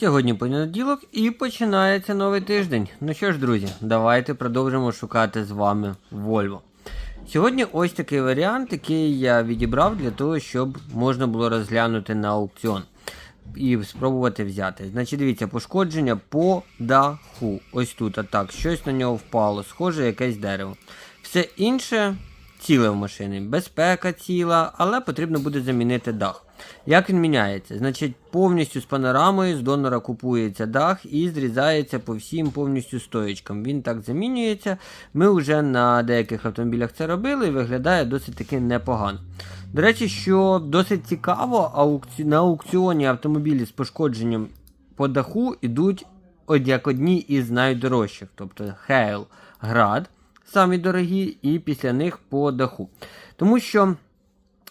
Сьогодні понеділок і починається новий тиждень. Ну що ж, друзі, давайте продовжимо шукати з вами Volvo. Сьогодні ось такий варіант, який я відібрав для того, щоб можна було розглянути на аукціон і спробувати взяти. Значить, дивіться, пошкодження по даху. Ось тут, а так, щось на нього впало, схоже, якесь дерево. Все інше ціле в машині, безпека ціла, але потрібно буде замінити дах. Як він міняється? Значить, повністю з панорамою з донора купується дах і зрізається по всім повністю стоєчкам. Він так замінюється. Ми вже на деяких автомобілях це робили і виглядає досить таки непогано. До речі, що досить цікаво, аукці... на аукціоні автомобілі з пошкодженням по даху йдуть як одні із найдорожчих, тобто Хейл Град, самі дорогі, і після них по даху. Тому що,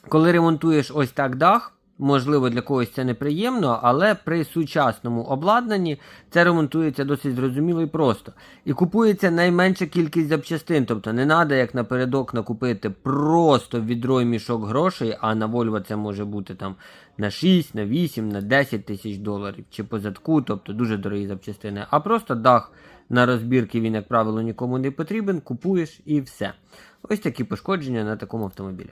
коли ремонтуєш ось так дах, можливо, для когось це неприємно, але при сучасному обладнанні це ремонтується досить зрозуміло і просто. І купується найменша кількість запчастин. Тобто не треба, як напередок, накупити просто відро і мішок грошей, а на Volvo це може бути там на 6, на 8, на 10 тисяч доларів чи по задку, тобто дуже дорогі запчастини. А просто дах на розбірки він, як правило, нікому не потрібен, купуєш і все. Ось такі пошкодження на такому автомобілі.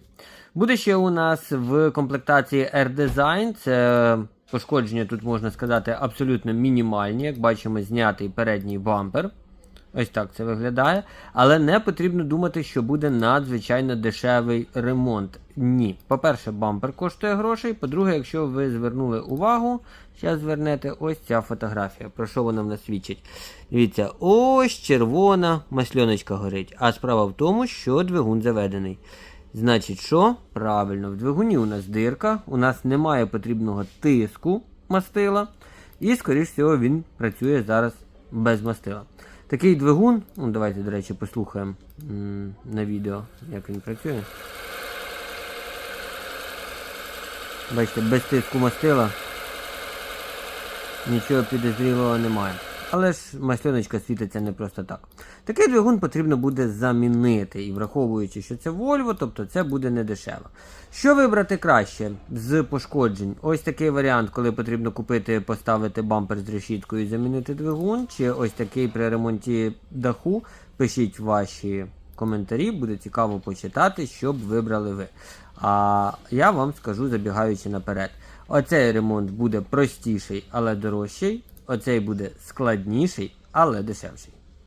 Буде ще у нас в комплектації R-Design. Це пошкодження, тут можна сказати, абсолютно мінімальні. Як бачимо, знятий передній бампер. Ось так це виглядає. Але не потрібно думати, що буде надзвичайно дешевий ремонт. Ні. По-перше, бампер коштує грошей. По-друге, якщо ви звернули увагу, зараз звернете ось ця фотографія. Про що вона в нас свідчить? Дивіться, ось червона масльоночка горить. А справа в тому, що двигун заведений. Значить, що? Правильно, в двигуні у нас дирка, у нас немає потрібного тиску мастила. І, скоріш всього, він працює зараз без мастила. Такий двигун, ну давайте, до речі, послухаємо на відео, як він працює. Бачите, без тиску мастила нічого підозрілого немає. Але ж масльоночка світиться не просто так. Такий двигун потрібно буде замінити. І враховуючи, що це Volvo, тобто це буде не дешево. Що вибрати краще з пошкоджень? Ось такий варіант, коли потрібно купити, поставити бампер з решіткою і замінити двигун, чи ось такий при ремонті даху. Пишіть ваші коментарі, буде цікаво почитати, що б вибрали ви. А я вам скажу, забігаючи наперед. Оцей ремонт буде простіший, але дорожчий. Оцей буде складніший, але дешевший.